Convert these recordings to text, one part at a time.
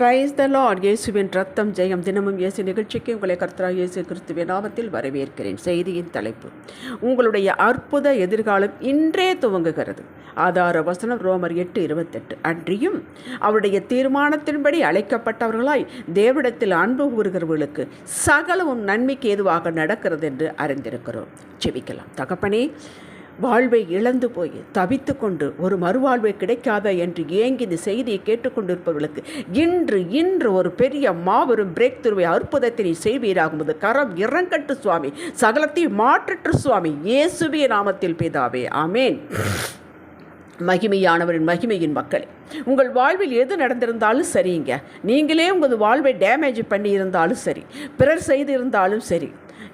Praise the Lord இயேசுவின் ரத்தம் ஜெயம் தினமும் இயேசு நிகழ்ச்சிக்கு உங்களை கர்த்தரா இயேசு கிறிஸ்துவின் நாமத்தில் வரவேற்கிறேன். செய்தியின் தலைப்பு உங்களுடைய அற்புத எதிர்காலம் இன்றே துவங்குகிறது. ஆதார வசனம் ரோமர் எட்டு இருபத்தெட்டு. அன்றியும் அவருடைய தீர்மானத்தின்படி அழைக்கப்பட்டவர்களாய் தேவிடத்தில் அன்பு கூறுகிறவர்களுக்கு சகலமும் நன்மைக்கு ஏதுவாக நடக்கிறது என்று அறிந்திருக்கிறோம். செபிக்கலாம் தகப்பனே வாழ்வை இழந்து போய் தவித்து கொண்டு ஒரு மறுவாழ்வை கிடைக்காத என்று ஏங்கி இந்த செய்தியை கேட்டுக்கொண்டிருப்பவர்களுக்கு இன்று இன்று ஒரு பெரிய மாபெரும் பிரேக் துருவை அற்புதத்தை நீ செய்வீராகும்போது கரம் இறங்கட்டு சுவாமி. சகலத்தையும் மாற்றற்று சுவாமி. இயேசுவிய நாமத்தில் பிதாவே. ஆமேன். மகிமையானவரின் மகிமையின் மக்களே உங்கள் வாழ்வில் எது நடந்திருந்தாலும் சரிங்க. நீங்களே உங்கள் வாழ்வை டேமேஜ் பண்ணி இருந்தாலும் சரி பிறர் செய்திருந்தாலும் சரி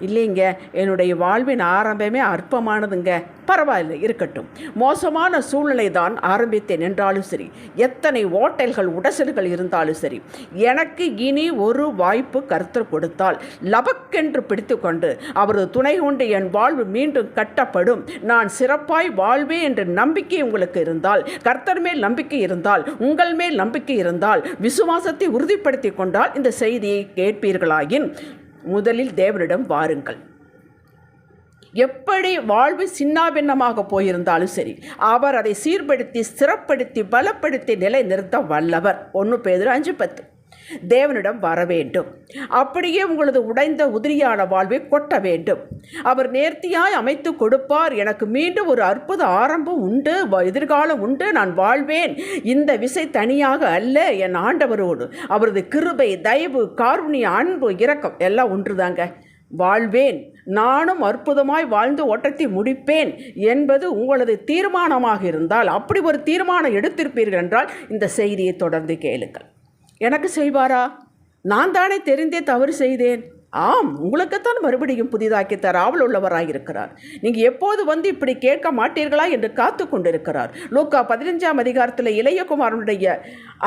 இல்லைங்க என்னுடைய வாழ்வின் ஆரம்பமே அற்பமானதுங்க. பரவாயில்லை இருக்கட்டும். மோசமான சூழ்நிலை தான் ஆரம்பித்தேன் என்றாலும் சரி. எத்தனை ஓட்டல்கள் உடசல்கள் இருந்தாலும் சரி. எனக்கு இனி ஒரு வாய்ப்பு கருத்து கொடுத்தால் லபக்கென்று பிடித்து கொண்டு அவரது துணை கொண்டு என் வாழ்வு மீண்டும் கட்டப்படும். நான் சிறப்பாய் வாழ்வேன் என்ற நம்பிக்கை உங்களுக்கு இருந்தால் கர்த்தர் மேல் நம்பிக்கை இருந்தால் உங்கள் மேல் நம்பிக்கை இருந்தால் விசுவாசத்தை உறுதிப்படுத்தி கொண்டால் இந்த செய்தியை கேட்பீர்களாயின் முதலில் தேவனிடம் வாருங்கள். எப்படி வாழ்வு சின்னாபின்னமாக போயிருந்தாலும் சரி அவர் அதை சீர்படுத்தி சிறப்படுத்தி பலப்படுத்தி நிலைநிறுத்த வல்லவர். ஒன்று பேர் அஞ்சு பத்து. தேவனிடம் வர வேண்டும். அப்படியே உங்களது உடைந்த உதிரியான வாழ்வை கொட்ட வேண்டும். அவர் நேர்த்தியாய் அமைத்து கொடுப்பார். எனக்கு மீண்டும் ஒரு அற்புத ஆரம்பம் உண்டு எதிர்காலம் உண்டு. நான் வாழ்வேன். இந்த விசை தனியாக அல்ல. என் ஆண்டவரோடு அவரது கிருபை தயவு காருண்ய அன்பு இரக்கம் எல்லாம் ஒன்றுதாங்க. வாழ்வேன். நானும் அற்புதமாய் வாழ்ந்து ஓட்டத்தை முடிப்பேன் என்பது உங்களது தீர்மானமாக இருந்தால் அப்படி ஒரு தீர்மானம் எடுத்திருப்பீர்கள் என்றால் இந்த செய்தியை தொடர்ந்து கேளுங்கள். எனக்கு செய்வாரா? நான் தானே தெரிந்தே தவறு செய்தேன். ஆம் உங்களுக்குத்தான் மறுபடியும் புதிதாக்கி தர ஆவல் இருக்கிறார் நீங்கள் எப்போது வந்து இப்படி கேட்க மாட்டீர்களா என்று காத்து கொண்டிருக்கிறார். லூக்கா பதினஞ்சாம் அதிகாரத்தில் இளையகுமாரனுடைய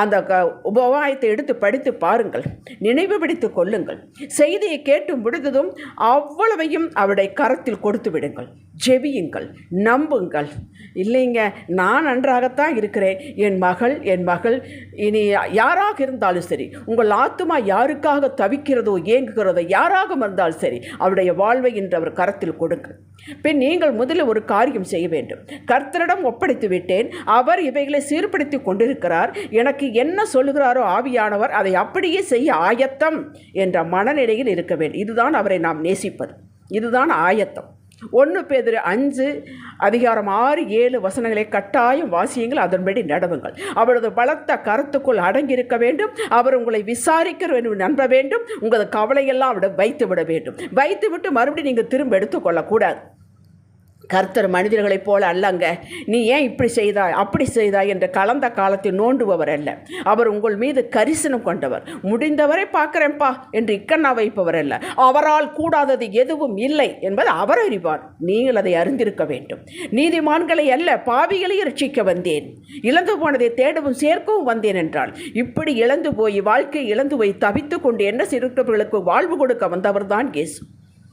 அந்த க உபவாயத்தை எடுத்து படித்து பாருங்கள் நினைவு பிடித்து கொள்ளுங்கள். செய்தியை கேட்டு முடிந்ததும் அவ்வளவையும் அவருடைய கரத்தில் கொடுத்து விடுங்கள். ஜெபியுங்கள் நம்புங்கள். இல்லைங்க நான் நன்றாகத்தான் இருக்கிறேன். என் மகள் என் மகள் இனி யாராக இருந்தாலும் சரி உங்கள் ஆத்துமா யாருக்காக தவிக்கிறதோ ஏங்குகிறதோ யாராக இருந்தாலும் சரி அவருடைய வாழ்வை என்று அவர் கரத்தில் கொடுங்கள். பின் நீங்கள் முதலில் ஒரு காரியம் செய்ய வேண்டும். கர்த்தரிடம் ஒப்படைத்து விட்டேன். அவர் இவைகளை சீர்படுத்தி கொண்டிருக்கிறார். எனக்கு என்ன சொல்லுகிறாரோ ஆவியானவர் அதை அப்படியே செய்ய ஆயத்தம் என்ற மனநிலையில் இருக்க வேண்டும். இதுதான் அவரை நாம் நேசிப்பது. இதுதான் ஆயத்தம். ஒன்று பேர் அஞ்சு அதிகாரம் ஆறு ஏழு வசனங்களை கட்டாயம் வாசியுங்கள் அதன்படி நடவுங்கள். அவரது பலத்த கருத்துக்குள் அடங்கியிருக்க வேண்டும். அவர் உங்களை விசாரிக்க வேண்டும் நம்ப வேண்டும். உங்களது கவலையெல்லாம் அவரை வைத்து விட வேண்டும். வைத்து விட்டு மறுபடியும் நீங்கள் திரும்ப எடுத்துக்கொள்ளக்கூடாது. கர்த்தர் மனிதர்களைப் போல அல்லங்க. நீ ஏன் இப்படி செய்தாய்? அப்படி செய்தாய் என்று கலந்த காலத்தில் நோண்டுபவர் அல்ல. அவர் உங்கள் மீது கரிசனம் கொண்டவர். முடிந்தவரை பார்க்குறேன்ப்பா என்று இக்கண்ணா வைப்பவர் அல்ல. அவரால் கூடாதது எதுவும் இல்லை என்பது அவர் அறிவார். நீங்கள் அதை அறிந்திருக்க வேண்டும். நீதிமான்களை அல்ல பாவிகளை ரட்சிக்க வந்தேன். இழந்து போனதை தேடவும் சேர்க்கவும் வந்தேன் என்றால் இப்படி இழந்து போய் வாழ்க்கை இழந்து போய் தவித்து கொண்டு என்ன சிறுத்தவர்களுக்கு வாழ்வு கொடுக்க வந்தவர் தான் கேசு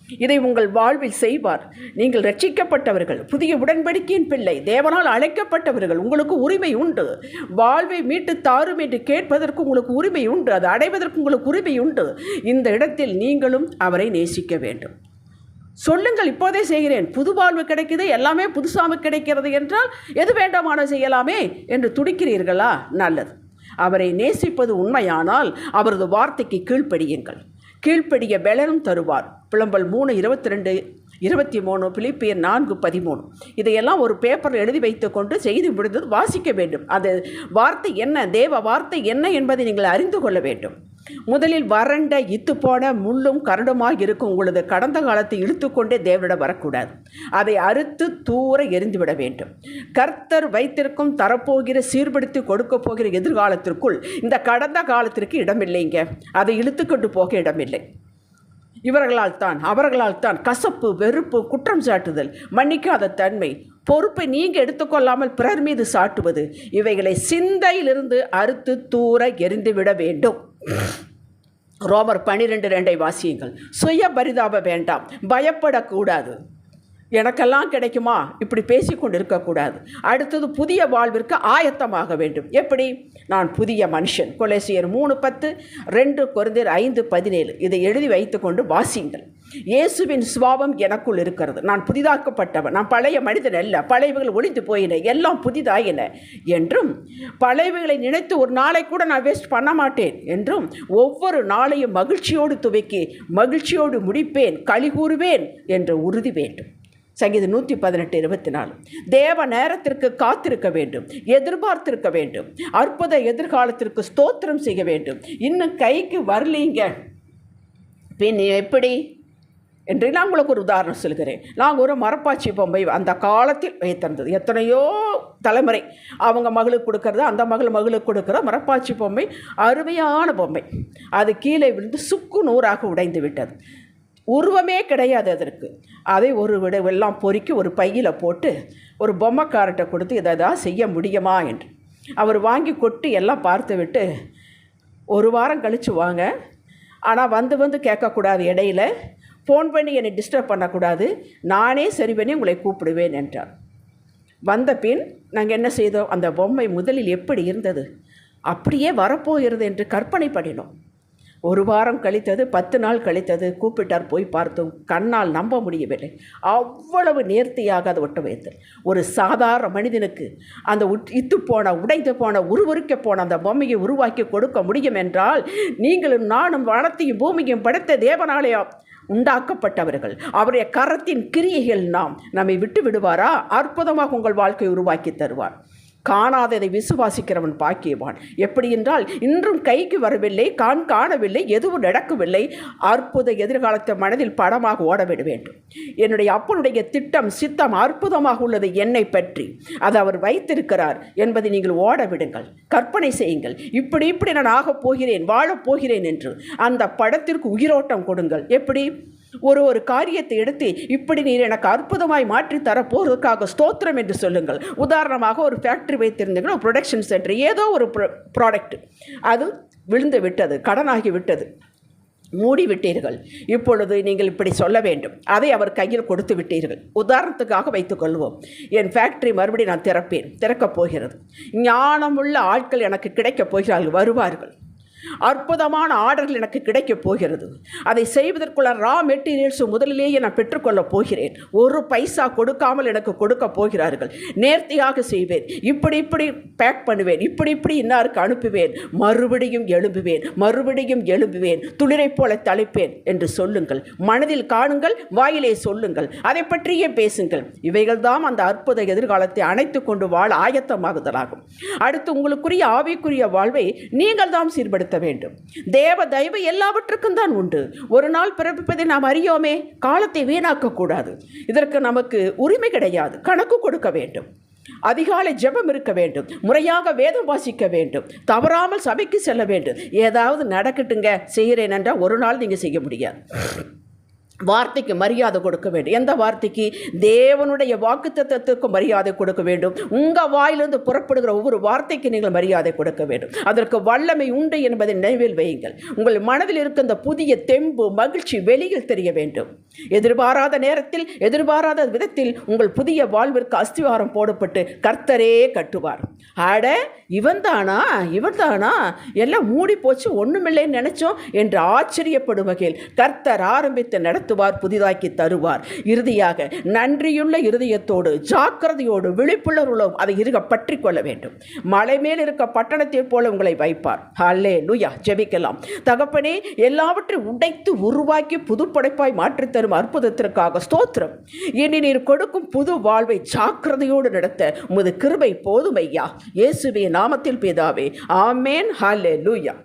இதை உங்கள் வாழ்வில் செய்வார். நீங்கள் ரட்சிக்கப்பட்டவர்கள் புதிய உடன்படிக்கையின் பிள்ளை தேவனால் அழைக்கப்பட்டவர்கள் உங்களுக்கு உரிமை உண்டு. வாழ்வை மீட்டு தாரும் என்று கேட்பதற்கு உங்களுக்கு உரிமை உண்டு. அது அடைவதற்கு உங்களுக்கு உரிமை உண்டு. இந்த இடத்தில் நீங்களும் அவரை நேசிக்க வேண்டும். சொல்லுங்கள் இப்போதே செய்கிறேன். புது வாழ்வு கிடைக்குது எல்லாமே புதுசாக கிடைக்கிறது என்றால் எது வேண்டாமான செய்யலாமே என்று துடிக்கிறீர்களா? நல்லது. அவரை நேசிப்பது உண்மையானால் அவரது வார்த்தைக்கு கீழ்ப்படியுங்கள். கீழ்ப்படிய பலனும் தருவார். புலம்பல் மூணு இருபத்தி ரெண்டு இருபத்தி மூணு பிலிப்பியர் நான்கு பதிமூணு. இதையெல்லாம் ஒரு பேப்பரில் எழுதி வைத்துக்கொண்டு செய்து முடிந்தது வாசிக்க வேண்டும். அது வார்த்தை என்ன? தேவ வார்த்தை என்ன என்பதை நீங்கள் அறிந்து கொள்ள வேண்டும். முதலில் வறண்ட இத்து போன முள்ளும் கரடுமாக இருக்கும் உங்களது கடந்த காலத்தை இழுத்துக்கொண்டே தேவனிடம் வரக்கூடாது. அதை அறுத்து தூர எரிந்துவிட வேண்டும். கர்த்தர் வைத்திருக்கும் தரப்போகிற சீர்படுத்தி கொடுக்க போகிற எதிர்காலத்திற்குள் இந்த கடந்த காலத்திற்கு இடமில்லைங்க. அதை இழுத்துக்கொண்டு போக இடமில்லை. இவர்களால் தான் அவர்களால் தான் கசப்பு வெறுப்பு குற்றம் சாட்டுதல் மன்னிக்காத தன்மை பொறுப்பை நீங்கள் எடுத்துக்கொள்ளாமல் பிறர் மீது சாட்டுவது இவைகளை சிந்தையிலிருந்து அறுத்து தூர எரிந்துவிட வேண்டும். ரோமர் பனிரெண்டு ரெண்டை வாசியுங்கள். சுய பரிதாப வேண்டாம். பயப்படக்கூடாது. எனக்கெல்லாம் கிடைக்குமா? இப்படி பேசிக்கொண்டு இருக்கக்கூடாது அடுத்தது புதிய வாழ்விற்கு ஆயத்தமாக வேண்டும். எப்படி? நான் புதிய மனுஷன். கொலேசியர் மூணு பத்து ரெண்டு குறைந்தர் ஐந்து பதினேழு. இதை எழுதி வைத்துக்கொண்டு வாசியுங்கள். இயேசுவின் சுவாபம் எனக்குள் இருக்கிறது. நான் புதிதாக்கப்பட்டவன். நான் பழைய மனிதன் அல்ல. பழையவைகள் ஒழிந்து போயின. எல்லாம் புதிதாயின. என்றும் பழையவைகளை நினைத்து ஒரு நாளை கூட நான் வேஸ்ட் பண்ண மாட்டேன் என்றும் ஒவ்வொரு நாளையும் மகிழ்ச்சியோடு துவக்கி மகிழ்ச்சியோடு முடிப்பேன். களி கூறுவேன் என்ற உறுதி வேண்டும். சங்கீதம் நூற்றி பதினெட்டு இருபத்தி நாலு தேவ நேரத்திற்கு காத்திருக்க வேண்டும் எதிர்பார்த்திருக்க வேண்டும் அற்புத எதிர்காலத்திற்கு ஸ்தோத்திரம் செய்ய வேண்டும். இன்னும் கைக்கு வரலீங்க. பின் எப்படி? என்று நான் உங்களுக்கு ஒரு உதாரணம் சொல்கிறேன். நாங்கள் ஒரு மரப்பாச்சி பொம்மை அந்த காலத்தில் வைத்திருந்தது. எத்தனையோ தலைமுறை அவங்க மகளுக்கு கொடுக்கறது அந்த மகள் மகளுக்கு கொடுக்குற மரப்பாச்சி பொம்மை அருமையான பொம்மை. அது கீழே விழுந்து சுக்கு நூறாக உடைந்து விட்டது. உருவமே கிடையாது அதற்கு. அதை ஒரு விடவெல்லாம் பொறுக்கி ஒரு பையில் போட்டு ஒரு பொம்மைக்காரர்கிட்ட கொடுத்து இதை தான் செய்ய முடியுமா என்று. அவர் வாங்கி கொட்டி எல்லாம் பார்த்து விட்டு ஒரு வாரம் கழித்து வாங்க. ஆனால் வந்து வந்து கேட்கக்கூடாது இடையில. ஃபோன் பண்ணி என்னை டிஸ்டர்ப் பண்ணக்கூடாது. நானே சரி பண்ணி உங்களை கூப்பிடுவேன் என்றார். வந்த பின் நாங்கள் என்ன செய்தோம்? அந்த பொம்மை முதலில் எப்படி இருந்தது? அப்படியே வரப்போகிறது என்று கற்பனை பண்ணினோம். ஒரு வாரம் கழித்தது பத்து நாள் கழித்தது கூப்பிட்டார் போய் பார்த்தோம் கண்ணால் நம்ப முடியவில்லை. அவ்வளவு நேர்த்தியாக அதை ஒட்ட வைத்தல் ஒரு சாதாரண மனிதனுக்கு அந்த உட் இத்து போன உடைந்து போன உருவருக்க போன அந்த பொம்மையை உருவாக்கி கொடுக்க முடியும் என்றால் நீங்களும் நானும் வனத்தையும் பூமியும் படைத்த தேவனாலயம் உண்டாக்கப்பட்டவர்கள். அவருடைய கரத்தின் கிரியைகள் நாம் நம்மை விட்டு விடுவாரா? அற்புதமாக உங்கள் வாழ்க்கை உருவாக்கி தருவார். காணாததை விசுவாசிக்கிறவன் பாக்கியவான். எப்படி என்றால் இன்றும் கைக்கு வரவில்லை கான் காணவில்லை எதுவும் நடக்கவில்லை. அற்புத எதிர்காலத்தை மனதில் படமாக ஓடவிட வேண்டும். என்னுடைய அப்பனுடைய திட்டம் சித்தம் அற்புதமாக உள்ளது என்னை பற்றி. அதை அவர் வைத்திருக்கிறார் என்பதை நீங்கள் ஓட விடுங்கள். கற்பனை செய்யுங்கள். இப்படி இப்படி நான் ஆகப் போகிறேன் வாழப் போகிறேன் என்று அந்த படத்திற்கு உயிரோட்டம் கொடுங்கள். எப்படி? ஒரு ஒரு காரியத்தை எடுத்து இப்படி நீர் எனக்கு அற்புதமாய் மாற்றி தரப்போவதற்காக ஸ்தோத்திரம் என்று சொல்லுங்கள். உதாரணமாக ஒரு ஃபேக்ட்ரி வைத்திருந்தீங்கன்னா ப்ரொடக்ஷன் சென்டர் ஏதோ ஒரு ப்ராடக்ட் அது விழுந்து விட்டது கடனாகி விட்டது. மூடி விட்டீர்கள் இப்பொழுது நீங்கள் இப்படி சொல்ல வேண்டும். அதை அவர் கையில் கொடுத்து விட்டீர்கள். உதாரணத்துக்காக வைத்துக்கொள்வோம் என் ஃபேக்ட்ரி மறுபடியும் நான் திறப்பேன். திறக்கப் போகிறது. ஞானமுள்ள ஆட்கள் எனக்கு கிடைக்கப் போகிறார்கள் வருவார்கள். அற்புதமான ஆர்டர்கள் எனக்கு கிடைக்கப் போகிறது. அதை செய்வதற்குள்ள ரா மெட்டீரியல்ஸ் முதலிலேயே நான் பெற்றுக்கொள்ளப் போகிறேன். ஒரு பைசா கொடுக்காமல் எனக்கு கொடுக்க போகிறார்கள். நேர்த்தியாக செய்வேன். இப்படி இப்படி பேக் பண்ணுவேன். இப்படி இப்படி இன்னாருக்கு அனுப்புவேன். மறுபடியும் எழும்புவேன். மறுபடியும் எழும்புவேன். துளிரைப் போல தலைப்பேன் என்று சொல்லுங்கள். மனதில் காணுங்கள். வாயிலே சொல்லுங்கள். அதை பற்றியே பேசுங்கள். இவைகள் தான் அந்த அற்புத எதிர்காலத்தை அணைத்து கொண்டு வாழ ஆயத்தமாகுதலாகும். அடுத்து உங்களுக்குரிய ஆவிக்குரிய வாழ்வை நீங்கள் தான் சீர்படுத்த வேண்டும். தேவ தயவு எல்லாவற்றுக்கும் தான் உண்டு. ஒரு நாள் பிறப்பிப்பதை நாம் அறியோமே காலத்தை வீணாக்கக்கூடாது. இதற்கு நமக்கு உரிமை கிடையாது கணக்கு கொடுக்க வேண்டும். அதிகாலை ஜெபம் இருக்க வேண்டும் முறையாக வேதம் வாசிக்க வேண்டும் தவறாமல் சபைக்கு செல்ல வேண்டும். ஏதாவது நடக்கட்டுங்க செய்கிறேன் என்றால் ஒரு நாள் நீங்கள் செய்ய முடியாது. வார்த்தைக்கு மரியாதை கொடுக்க வேண்டும். எந்த வார்த்தைக்கு? தேவனுடைய வாக்குத்தத்தத்துக்கு மரியாதை கொடுக்க வேண்டும். உங்கள் வாயிலிருந்து புறப்படுகிற ஒவ்வொரு வார்த்தைக்கு நீங்கள் மரியாதை கொடுக்க வேண்டும். அதற்கு வல்லமை உண்டு என்பதை நினைவில் வையுங்கள். உங்கள் மனதில் இருக்க இந்த புதிய தெம்பு மகிழ்ச்சி வெளியில் தெரிய வேண்டும். எதிர்பாராத நேரத்தில் எதிர்பாராத விதத்தில் உங்கள் புதிய வாழ்விற்கு அஸ்திவாரம் போடப்பட்டு கர்த்தரே கட்டுவார். ஆட இவன் தானா இவன் தானா எல்லாம் மூடி போச்சு ஒன்றுமில்லைன்னு நினைச்சோம் என்று ஆச்சரியப்படும் வகையில் கர்த்தர் ஆரம்பித்து நடத்துவார் புதிதாக்கி தருவார். இறுதியாக நன்றியுள்ள இருதயத்தோடு ஜாக்கிரதையோடு விழிப்புணர்வுகளும் அதை இருக பற்றி கொள்ள வேண்டும். மலை மேல் இருக்க பட்டணத்தைப் போல உங்களை வைப்பார். ஹல்லே லுயா ஜெபிக்கலாம். தகப்பனே எல்லாவற்றையும் உடைத்து உருவாக்கி புதுப்படைப்பாய் மாற்றித்தரும் தரும் அற்புதத்திற்காக ஸ்தோத்திரம். இனி நீர் கொடுக்கும் புது வாழ்வை ஜாக்கிரதையோடு நடத்த உமது கிருபை போதும் ஐயா. இயேசுவே நாமத்தில் பிதாவே ஆமேன். ஹல்லே லூயா